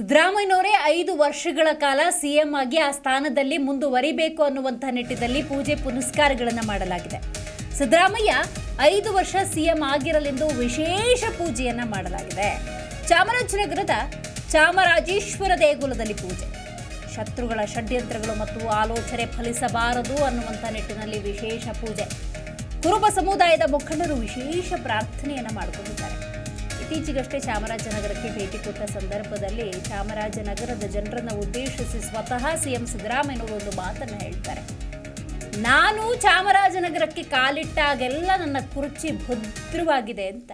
ಸಿದ್ದರಾಮಯ್ಯನವರೇ ಐದು ವರ್ಷಗಳ ಕಾಲ ಸಿಎಂ ಆಗಿ ಆ ಸ್ಥಾನದಲ್ಲಿ ಮುಂದುವರಿಬೇಕು ಅನ್ನುವಂಥ ನಿಟ್ಟಿನಲ್ಲಿ ಪೂಜೆ ಪುನಸ್ಕಾರಗಳನ್ನು ಮಾಡಲಾಗಿದೆ. ಸಿದ್ದರಾಮಯ್ಯ ಐದು ವರ್ಷ ಸಿಎಂ ಆಗಿರಲೆಂದು ವಿಶೇಷ ಪೂಜೆಯನ್ನು ಮಾಡಲಾಗಿದೆ. ಚಾಮರಾಜನಗರದ ಚಾಮರಾಜೇಶ್ವರ ದೇಗುಲದಲ್ಲಿ ಪೂಜೆ. ಶತ್ರುಗಳ ಷಡ್ಯಂತ್ರಗಳು ಮತ್ತು ಆಲೋಚನೆ ಫಲಿಸಬಾರದು ಅನ್ನುವಂಥ ನಿಟ್ಟಿನಲ್ಲಿ ವಿಶೇಷ ಪೂಜೆ. ಕುರುಬ ಸಮುದಾಯದ ಮುಖಂಡರು ವಿಶೇಷ ಪ್ರಾರ್ಥನೆಯನ್ನು ಮಾಡಿಕೊಂಡಿದ್ದಾರೆ. ಇತ್ತೀಚೆಗಷ್ಟೇ ಚಾಮರಾಜನಗರಕ್ಕೆ ಭೇಟಿ ಕೊಟ್ಟ ಸಂದರ್ಭದಲ್ಲಿ ಚಾಮರಾಜನಗರದ ಜನರನ್ನು ಉದ್ದೇಶಿಸಿ ಸ್ವತಃ ಸಿಎಂ ಸಿದ್ದರಾಮಯ್ಯನವರು ಒಂದು ಮಾತನ್ನು ಹೇಳ್ತಾರೆ. ನಾನು ಚಾಮರಾಜನಗರಕ್ಕೆ ಕಾಲಿಟ್ಟಾಗೆಲ್ಲ ನನ್ನ ಕುರ್ಚಿ ಭದ್ರವಾಗಿದೆ ಅಂತ.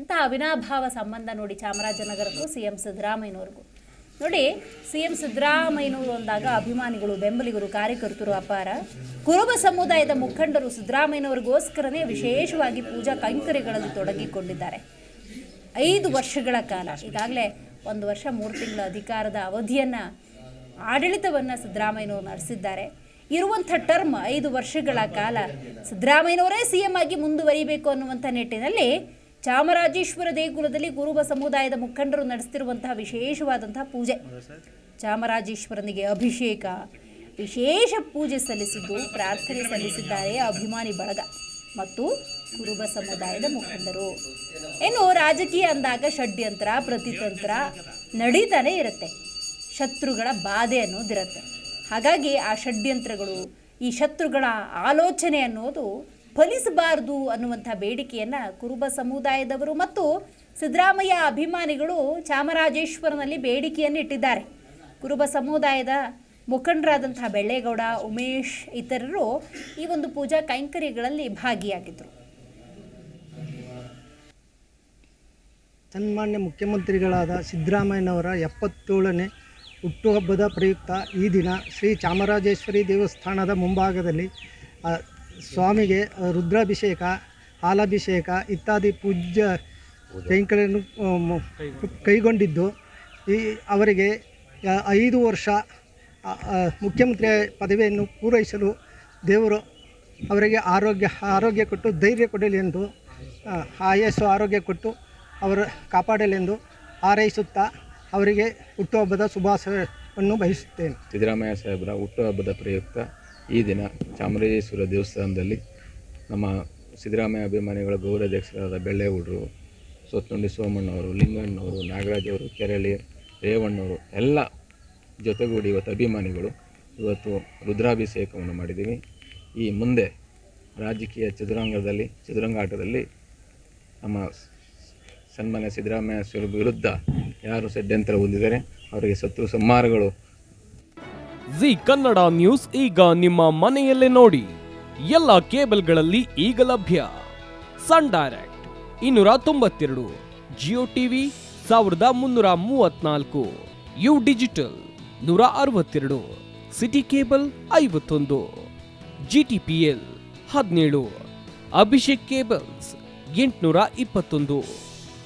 ಎಂಥ ಅವಿನಾಭಾವ ಸಂಬಂಧ ನೋಡಿ ಚಾಮರಾಜನಗರಕ್ಕೂ ಸಿ ಎಂ ಸಿದ್ದರಾಮಯ್ಯನವ್ರಿಗೂ. ನೋಡಿ ಸಿ ಎಂ ಸಿದ್ದರಾಮಯ್ಯನವರು ಅಂದಾಗ ಅಭಿಮಾನಿಗಳು, ಬೆಂಬಲಿಗರು, ಕಾರ್ಯಕರ್ತರು ಅಪಾರ. ಕುರುಬ ಸಮುದಾಯದ ಮುಖಂಡರು ಸಿದ್ದರಾಮಯ್ಯನವರಿಗೋಸ್ಕರನೇ ವಿಶೇಷವಾಗಿ ಪೂಜಾ ಕೈಂಕರ್ಯಗಳಲ್ಲಿ ತೊಡಗಿಕೊಂಡಿದ್ದಾರೆ. ಐದು ವರ್ಷಗಳ ಕಾಲ, ಈಗಾಗಲೇ ಒಂದು ವರ್ಷ ಮೂರು ತಿಂಗಳ ಅಧಿಕಾರದ ಅವಧಿಯನ್ನು ಆಡಳಿತವನ್ನು ಸಿದ್ದರಾಮಯ್ಯನವರು ನಡೆಸಿದ್ದಾರೆ. ಇರುವಂಥ ಟರ್ಮ್ ಐದು ವರ್ಷಗಳ ಕಾಲ ಸಿದ್ದರಾಮಯ್ಯನವರೇ ಸಿ ಎಂ ಆಗಿ ಮುಂದುವರಿಬೇಕು ಅನ್ನುವಂಥ ನಿಟ್ಟಿನಲ್ಲಿ ಚಾಮರಾಜೇಶ್ವರ ದೇಗುಲದಲ್ಲಿ ಕುರುಬ ಸಮುದಾಯದ ಮುಖಂಡರು ನಡೆಸ್ತಿರುವಂತಹ ವಿಶೇಷವಾದಂತಹ ಪೂಜೆ. ಚಾಮರಾಜೇಶ್ವರನಿಗೆ ಅಭಿಷೇಕ, ವಿಶೇಷ ಪೂಜೆ ಸಲ್ಲಿಸಿದ್ದು, ಪ್ರಾರ್ಥನೆ ಸಲ್ಲಿಸಿದ್ದಾರೆ ಅಭಿಮಾನಿ ಬಳಗ. ಮತ್ತು ಕುರುಬ ಸಮುದಾಯದ ಮುಖಂಡರು. ಏನು, ರಾಜಕೀಯ ಅಂದಾಗ ಷಡ್ಯಂತ್ರ, ಪ್ರತಿತಂತ್ರ ನಡೀತಾನೆ ಇರುತ್ತೆ. ಶತ್ರುಗಳ ಬಾಧೆ ಅನ್ನೋದಿರುತ್ತೆ ಹಾಗಾಗಿ ಆ ಷಡ್ಯಂತ್ರಗಳು, ಈ ಶತ್ರುಗಳ ಆಲೋಚನೆ ಅನ್ನೋದು ಫಲಿಸಬಾರದು ಅನ್ನುವಂಥ ಬೇಡಿಕೆಯನ್ನು ಕುರುಬ ಸಮುದಾಯದವರು ಮತ್ತು ಸಿದ್ದರಾಮಯ್ಯ ಅಭಿಮಾನಿಗಳು ಚಾಮರಾಜೇಶ್ವರನಲ್ಲಿ ಬೇಡಿಕೆಯನ್ನು ಇಟ್ಟಿದ್ದಾರೆ ಕುರುಬ ಸಮುದಾಯದ ಮುಖಂಡರಾದಂತಹ ಬೆಳ್ಳೇಗೌಡ, ಉಮೇಶ್, ಇತರರು ಈ ಒಂದು ಪೂಜಾ ಕೈಂಕರ್ಯಗಳಲ್ಲಿ ಭಾಗಿಯಾಗಿದ್ದರು ಸನ್ಮಾನ್ಯ ಮುಖ್ಯಮಂತ್ರಿಗಳಾದ ಸಿದ್ದರಾಮಯ್ಯನವರ ಎಪ್ಪತ್ತೇಳನೇ ಹುಟ್ಟುಹಬ್ಬದ ಪ್ರಯುಕ್ತ ಈ ದಿನ ಶ್ರೀ ಚಾಮರಾಜೇಶ್ವರಿ ದೇವಸ್ಥಾನದ ಮುಂಭಾಗದಲ್ಲಿ ಸ್ವಾಮಿಗೆ ರುದ್ರಾಭಿಷೇಕ, ಹಾಲಾಭಿಷೇಕ ಇತ್ಯಾದಿ ಪೂಜ್ಯ ಕೈಂಕರ್ಯನ್ನು ಕೈಗೊಂಡಿದ್ದು. ಈ ಅವರಿಗೆ ಐದು ವರ್ಷ ಮುಖ್ಯಮಂತ್ರಿ ಪದವಿಯನ್ನು ಪೂರೈಸಲು ದೇವರು ಅವರಿಗೆ ಆರೋಗ್ಯ ಆರೋಗ್ಯ ಕೊಟ್ಟು ಧೈರ್ಯ ಕೊಡಲಿ ಎಂದು ಆಯಸ್ಸು, ಆರೋಗ್ಯ ಕೊಟ್ಟು ಅವರ ಕಾಪಾಡಲೆಂದು ಹಾರೈಸುತ್ತಾ ಅವರಿಗೆ ಹುಟ್ಟುಹಬ್ಬದ ಶುಭಾಶಯವನ್ನು ಬಯಸುತ್ತೇನೆ. ಸಿದ್ದರಾಮಯ್ಯ ಸಾಹೇಬರ ಹುಟ್ಟುಹಬ್ಬದ ಪ್ರಯುಕ್ತ ಈ ದಿನ ಚಾಮರಾಜೇಶ್ವರ ದೇವಸ್ಥಾನದಲ್ಲಿ ನಮ್ಮ ಸಿದ್ದರಾಮಯ್ಯ ಅಭಿಮಾನಿಗಳ ಗೌರವಾಧ್ಯಕ್ಷರಾದ ಬೆಳ್ಳೆಗೌಡರು ಸೊತ್ತುಂಡಿ ಸೋಮಣ್ಣವರು, ಲಿಂಗಣ್ಣವರು ನಾಗರಾಜ್ ಅವರು ಕೆರಳಿ ರೇವಣ್ಣವರು ಎಲ್ಲ ಜೊತೆಗೂಡಿ ಇವತ್ತು ಅಭಿಮಾನಿಗಳು ಇವತ್ತು ರುದ್ರಾಭಿಷೇಕವನ್ನು ಮಾಡಿದ್ದೀವಿ. ಈ ಮುಂದೆ ರಾಜಕೀಯ ಚದುರಂಗದಲ್ಲಿ, ಚದುರಂಗಾಟದಲ್ಲಿ ನಮ್ಮ ಸನ್ಮಾನ್ಯ ಸಿದ್ದರಾಮಯ್ಯ ಸರ್ ವಿರುದ್ಧ ಯಾರು ಷಡ್ಯಂತ್ರ ಹೊಂದಿದ್ದಾರೆ, ಅವರಿಗೆ ಶತ್ರು ಸಂಹಾರಗಳು ಜಿ ಕನ್ನಡ ನ್ಯೂಸ್ ಈಗ ನಿಮ್ಮ ಮನೆಯಲ್ಲೇ ನೋಡಿ. ಎಲ್ಲ ಕೇಬಲ್ಗಳಲ್ಲಿ ಈಗ ಲಭ್ಯ. ಸನ್ ಡೈರೆಕ್ಟ್ ಇನ್ನೂರ ತೊಂಬತ್ತೆರಡು, ಜಿಯೋ ಟಿವಿ ಸಾವಿರದ ಮುನ್ನೂರ ಮೂವತ್ನಾಲ್ಕು, ಯು ಡಿಜಿಟಲ್ ನೂರ ಅರವತ್ತೆರಡು, ಸಿಟಿ ಕೇಬಲ್ ಐವತ್ತೊಂದು ಜಿ ಟಿ ಪಿ ಎಲ್ ಹದಿನೇಳು, ಅಭಿಷೇಕ್ ಕೇಬಲ್ಸ್ ಎಂಟುನೂರ ಇಪ್ಪತ್ತೊಂದು.